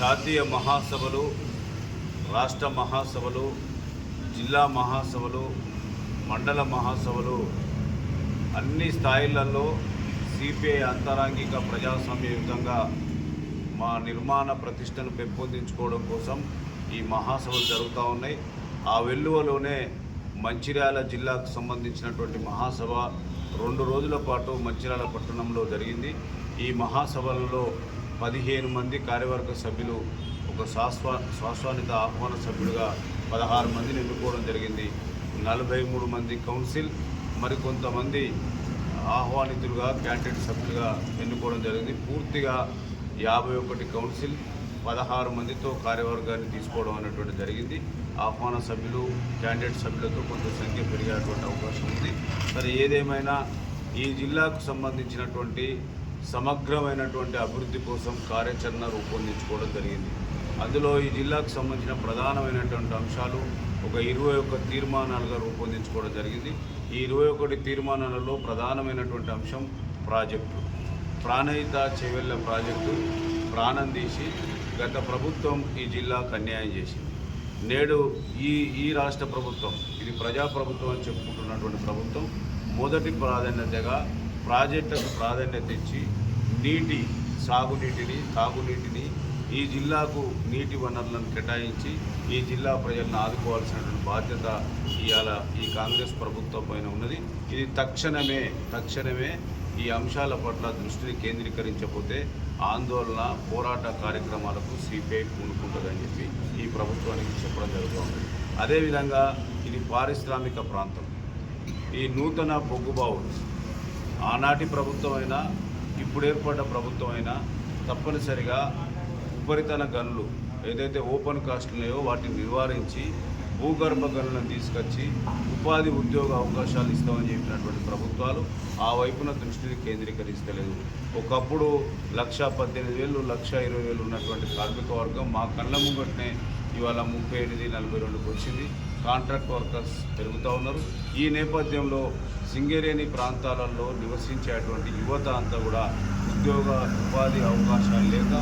జాతీయ మహాసభలు రాష్ట్ర మహాసభలు జిల్లా మహాసభలు మండల మహాసభలు అన్ని స్థాయిలలో సిపిఐ అంతరాంగిక ప్రజాస్వామ్యయుతంగా మా నిర్మాణ ప్రతిష్టను పెంపొందించుకోవడం కోసం ఈ మహాసభలు జరుగుతూ ఉన్నాయి. ఆ వెల్లువలోనే మంచిర్యాల జిల్లాకు సంబంధించినటువంటి మహాసభ రెండు రోజుల పాటు మంచిర్యాల పట్టణంలో జరిగింది. ఈ మహాసభలలో పదిహేను మంది కార్యవర్గ సభ్యులు ఒక శాశ్వ శాశ్వనిత ఆహ్వాన సభ్యుడిగా పదహారు మందిని ఎన్నుకోవడం జరిగింది. నలభై మూడు మంది కౌన్సిల్ మరికొంతమంది ఆహ్వానితులుగా క్యాండిడేట్ సభ్యులుగా ఎన్నుకోవడం జరిగింది. పూర్తిగా యాభై ఒకటి కౌన్సిల్ పదహారు మందితో కార్యవర్గాన్ని తీసుకోవడం అనేటువంటి జరిగింది. ఆహ్వాన సభ్యులు క్యాండిడేట్ సభ్యులతో కొంత సంఖ్య పెరిగేటువంటి అవకాశం ఉంది. సరే ఏదేమైనా ఈ జిల్లాకు సంబంధించినటువంటి సమగ్రమైనటువంటి అభివృద్ధి కోసం కార్యాచరణ రూపొందించుకోవడం జరిగింది. అందులో ఈ జిల్లాకు సంబంధించిన ప్రధానమైనటువంటి అంశాలు ఒక ఇరవై ఒక్క తీర్మానాలుగా రూపొందించుకోవడం జరిగింది. ఈ ఇరవై ఒకటి తీర్మానాలలో ప్రధానమైనటువంటి అంశం ప్రాజెక్టు. ప్రాణహిత చెవెళ్ళ ప్రాజెక్టు ప్రాణం తీసి గత ప్రభుత్వం ఈ జిల్లాకు అన్యాయం చేసింది. నేడు ఈ ఈ రాష్ట్ర ప్రభుత్వం ఇది ప్రజాప్రభుత్వం అని చెప్పుకుంటున్నటువంటి ప్రభుత్వం మొదటి ప్రాధాన్యతగా ప్రాజెక్టుకు ప్రాధాన్యత ఇచ్చి నీటి సాగునీటిని తాగునీటిని ఈ జిల్లాకు నీటి వనరులను కేటాయించి ఈ జిల్లా ప్రజలను ఆదుకోవాల్సినటువంటి బాధ్యత ఇవాళ ఈ కాంగ్రెస్ ప్రభుత్వం పైన ఉన్నది. ఇది తక్షణమే తక్షణమే ఈ అంశాల పట్ల దృష్టిని కేంద్రీకరించకపోతే ఆందోళన పోరాట కార్యక్రమాలకు సిపిఐ పూనుకుంటుందని చెప్పి ఈ ప్రభుత్వానికి చెప్పడం జరుగుతుంది అదేవిధంగా ఇది పారిశ్రామిక ప్రాంతం. ఈ నూతన బొగ్గుబావులు ఆనాటి ప్రభుత్వం అయినా ఇప్పుడు ఏర్పడ్డ ప్రభుత్వం అయినా తప్పనిసరిగా ఉపరితల గనులు ఏదైతే ఓపెన్ కాస్ట్ ఉన్నాయో వాటిని నివారించి భూగర్భ గనులను తీసుకొచ్చి ఉపాధి ఉద్యోగ అవకాశాలు ఇస్తామని చెప్పినటువంటి ప్రభుత్వాలు ఆ వైపున దృష్టిని కేంద్రీకరిస్తలేదు. ఒకప్పుడు లక్ష పద్దెనిమిది వేలు లక్ష ఇరవై వేలు ఉన్నటువంటి కార్మిక వర్గం మా కళ్ళ ముంగట్నే ఇవాళ ముప్పై ఎనిమిది నలభై రెండుకి వచ్చింది. కాంట్రాక్ట్ వర్కర్స్ పెరుగుతూ ఉన్నారు. ఈ నేపథ్యంలో సింగరేణి ప్రాంతాలలో నివసించేటువంటి యువత అంతా కూడా ఉద్యోగ ఉపాధి అవకాశాలు లేక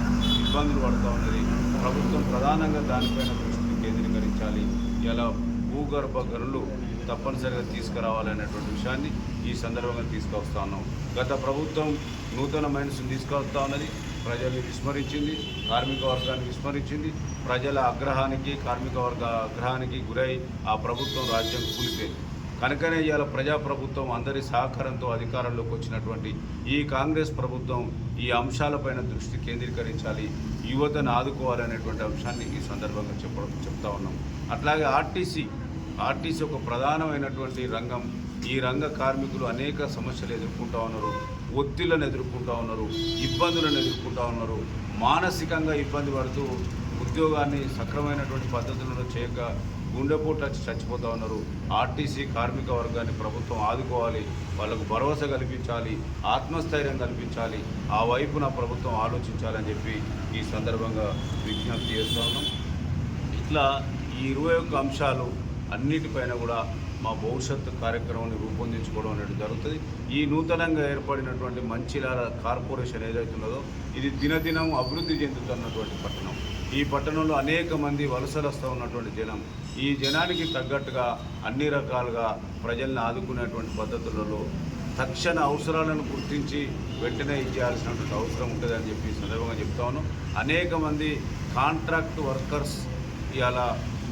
ఇబ్బందులు పడుతూ ఉన్నది. ప్రభుత్వం ప్రధానంగా దానిపైన దృష్టిని కేంద్రీకరించాలి. ఇలా భూగర్భ గనులు తప్పనిసరిగా తీసుకురావాలనేటువంటి విషయాన్ని ఈ సందర్భంగా తీసుకొస్తా ఉన్నాం. గత ప్రభుత్వం నూతన మైన్స్ని తీసుకొస్తా ఉన్నది. ప్రజల్ని విస్మరించింది. కార్మిక వర్గాన్ని విస్మరించింది. ప్రజల ఆగ్రహానికి కార్మిక వర్గ ఆగ్రహానికి గురై ఆ ప్రభుత్వం రాజ్యం కూలిపోయింది. కనుకనే ఇవాళ ప్రజాప్రభుత్వం అందరి సహకారంతో అధికారంలోకి వచ్చినటువంటి ఈ కాంగ్రెస్ ప్రభుత్వం ఈ అంశాలపైన దృష్టి కేంద్రీకరించాలి యువతను ఆదుకోవాలనేటువంటి అంశాన్ని ఈ సందర్భంగా చెప్పడం చెప్తా ఉన్నాం. అట్లాగే ఆర్టీసీ ఆర్టీసీ ఒక ప్రధానమైనటువంటి రంగం. ఈ రంగ కార్మికులు అనేక సమస్యలు ఎదుర్కొంటూ ఉన్నారు ఒత్తిళ్ళను ఎదుర్కొంటూ ఉన్నారు ఇబ్బందులను ఎదుర్కొంటూ ఉన్నారు. మానసికంగా ఇబ్బంది పడుతూ ఉద్యోగాన్ని సక్రమైనటువంటి పద్ధతులను చేయక గుండెపోటు వచ్చి చచ్చిపోతా ఉన్నారు. ఆర్టీసీ కార్మిక వర్గాన్ని ప్రభుత్వం ఆదుకోవాలి. వాళ్ళకు భరోసా కల్పించాలి. ఆత్మస్థైర్యం కల్పించాలి. ఆ వైపున ప్రభుత్వం ఆలోచించాలని చెప్పి ఈ సందర్భంగా విజ్ఞప్తి చేస్తూ ఉన్నాం. ఇట్లా ఈ ఇరవై ఒక్క అంశాలు అన్నిటిపైన కూడా మా భవిష్యత్తు కార్యక్రమాన్ని రూపొందించుకోవడం అనేది జరుగుతుంది. ఈ నూతనంగా ఏర్పడినటువంటి మంచిర్యాల కార్పొరేషన్ ఏదైతే ఉన్నదో ఇది దినదినం అభివృద్ధి చెందుతున్నటువంటి పట్టణం. ఈ పట్టణంలో అనేక మంది వలసలస్తూ ఉన్నటువంటి జనం ఈ జనానికి తగ్గట్టుగా అన్ని రకాలుగా ప్రజల్ని ఆదుకునేటువంటి పద్ధతులలో తక్షణ అవసరాలను గుర్తించి వెంటనే ఇచ్చేయాల్సినటువంటి అవసరం ఉంటుందని చెప్పి సందర్భంగా చెప్తా అనేక మంది కాంట్రాక్ట్ వర్కర్స్ ఇలా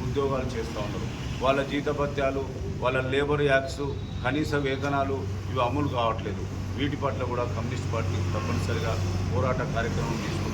ఉద్యోగాలు చేస్తూ ఉన్నారు. వాళ్ళ జీతభత్యాలు వాళ్ళ లేబర్ యాక్ట్స్ కనీస వేతనాలు ఇవి అమలు కావట్లేదు. వీటి పట్ల కూడా కమ్యూనిస్ట్ పార్టీ తప్పనిసరిగా పోరాట కార్యక్రమం తీసుకుంటారు